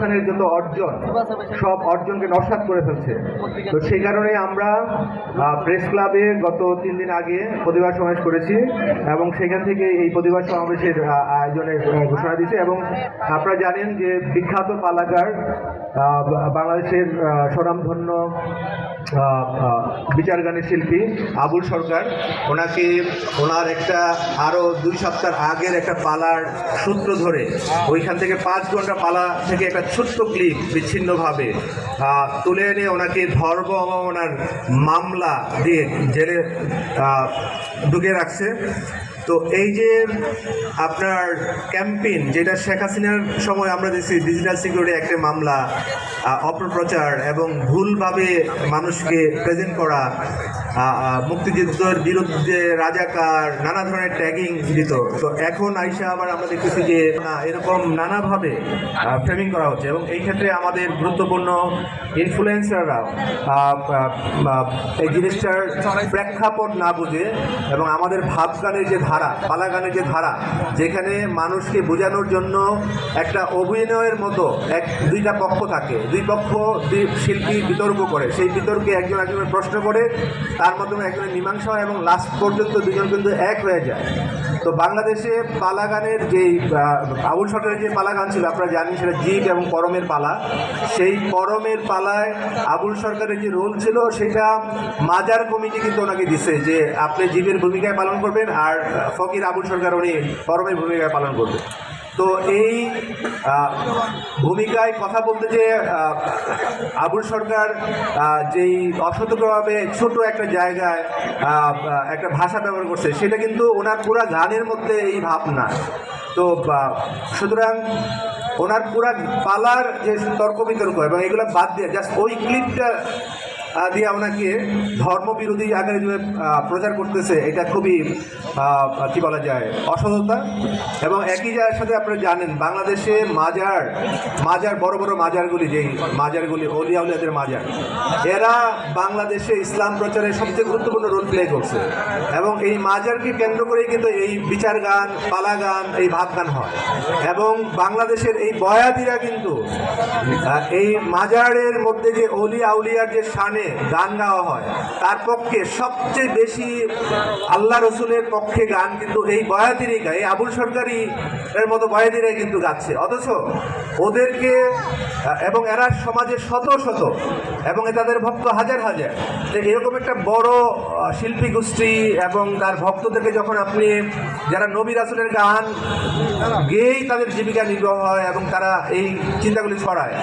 খানের যত অর্জন, সব অর্জনকে নস্বাত করে ফেলছে। তো সেই কারণে আমরা প্রেস ক্লাবে গত তিন দিন আগে প্রতিবাদ সমাবেশ করেছি এবং সেখান থেকে এই প্রতিবাদ সমাবেশের আয়োজনের ঘোষণা দিয়েছে এবং আপনারা জানেন যে বিখ্যাত পালাকার বাংলাদেশের স্বনামধন্য আহ, আহ, বিচার গানের শিল্পী আবুল সরকার। ওনাকে ওনার একটা আরও দুই সপ্তাহ আগের একটা পালার সূত্র ধরে ওইখান থেকে পাঁচ ঘণ্টা পালা থেকে একটা ছোট্ট ক্লিপ বিচ্ছিন্নভাবে তুলে এনে ওনাকে ধর্ম অবমাননার মামলা দিয়ে জেলে ঢুকে রাখছে। তো এই যে আপনার ক্যাম্পেইন যেটা শেখ হাসিনার সময় আমরা দেখছি ডিজিটাল সিকিউরিটি একটা মামলা অপপ্রচার এবং ভুলভাবে মানুষকে প্রেজেন্ট করা মুক্তিযুদ্ধের বিরুদ্ধে রাজাকার, নানা ধরনের ট্যাগিং দিত তো এখন আইসা আবার আমরা দেখতেছি যে, না, এরকম নানাভাবে ফ্রেমিং করা হচ্ছে এবং এই ক্ষেত্রে আমাদের গুরুত্বপূর্ণ ইনফ্লুয়েন্সাররা এই জিনিসটার প্রেক্ষাপট না বুঝে এবং আমাদের ভাব গানের যে ধারা পালা গানের যে ধারা, যেখানে মানুষকে বোঝানোর জন্য একটা অভিনয়ের মতো এক, দুইটা পক্ষ থাকে। দুই পক্ষ শিল্পী বিতর্ক করে। সেই বিতর্কে একজন একজনের প্রশ্ন করে তার মাধ্যমে একজনের মীমাংসা হয় এবং লাস্ট পর্যন্ত দুজন কিন্তু এক হয়ে যায়। তো বাংলাদেশে পালা গানের যেই আবুল সরকারের যে পালা গান ছিল, আপনারা জানেন সেটা জিপ এবং করমের পালা। সেই করমের পালায় আবুল সরকারের যে রোল ছিল, সেটা মাজার কমিটি কিন্তু ওনাকে দিছে যে আপনি জীবের ভূমিকায় পালন করবেন আর ফকির আবুল সরকার উনি করমের ভূমিকায় পালন করবেন। তো এই ভূমিকায় কথা বলতে যে আবুল সরকার যেই অসতর্কভাবে ছোট একটা জায়গায় একটা ভাষা ব্যবহার করছে, সেটা কিন্তু ওনার পুরা গানের মধ্যে এই ভাবনা। তো সুতরাং ওনার পুরা পালার যে তর্ক বিতর্ক এবং এগুলো বাদ দিয়ে জাস্ট ওই ক্লিপটা দিয়ে আপনাকে ধর্মবিরোধী আকারে যে প্রচার করতেছে, এটা খুবই কি বলা যায়, অসততা। এবং একই জায়গার সাথে আপনারা জানেন, বাংলাদেশে মাজার মাজার, বড় বড় মাজারগুলি যেই মাজারগুলি, অলিয়া উলিয়াদের মাজার, এরা বাংলাদেশে ইসলাম প্রচারে সবচেয়ে গুরুত্বপূর্ণ রোল প্লে করছে। এবং এই মাজারকে কেন্দ্র করেই কিন্তু এই বিচার গান, পালা গান, এই ভাব গান হয়। এবং বাংলাদেশের এই বয়াদিরা কিন্তু এই মাজারের মধ্যে যে অলি আউলিয়ার যে শানে গান গাওয়া হয়। তার পক্ষে সবচেয়ে বেশি আল্লাহ রসুলের পক্ষে গান কিন্তু এই বয়াদিরই গায়। আবুল সরকারি এর মতো বয়াদিরাই কিন্তু গাচ্ছে। অথচ ওদেরকে, এবং এরা সমাজে শত শত, এবং তাদের ভক্ত হাজার হাজার। এরকম একটা বড় শিল্পী গোষ্ঠী এবং তার ভক্তদেরকে যখন আপনি, যারা নবী রাসুলের গান গেয়েই তাদের জীবিকা নির্বাহ হয় এবং তারা এই চিন্তাগুলি ছড়ায়।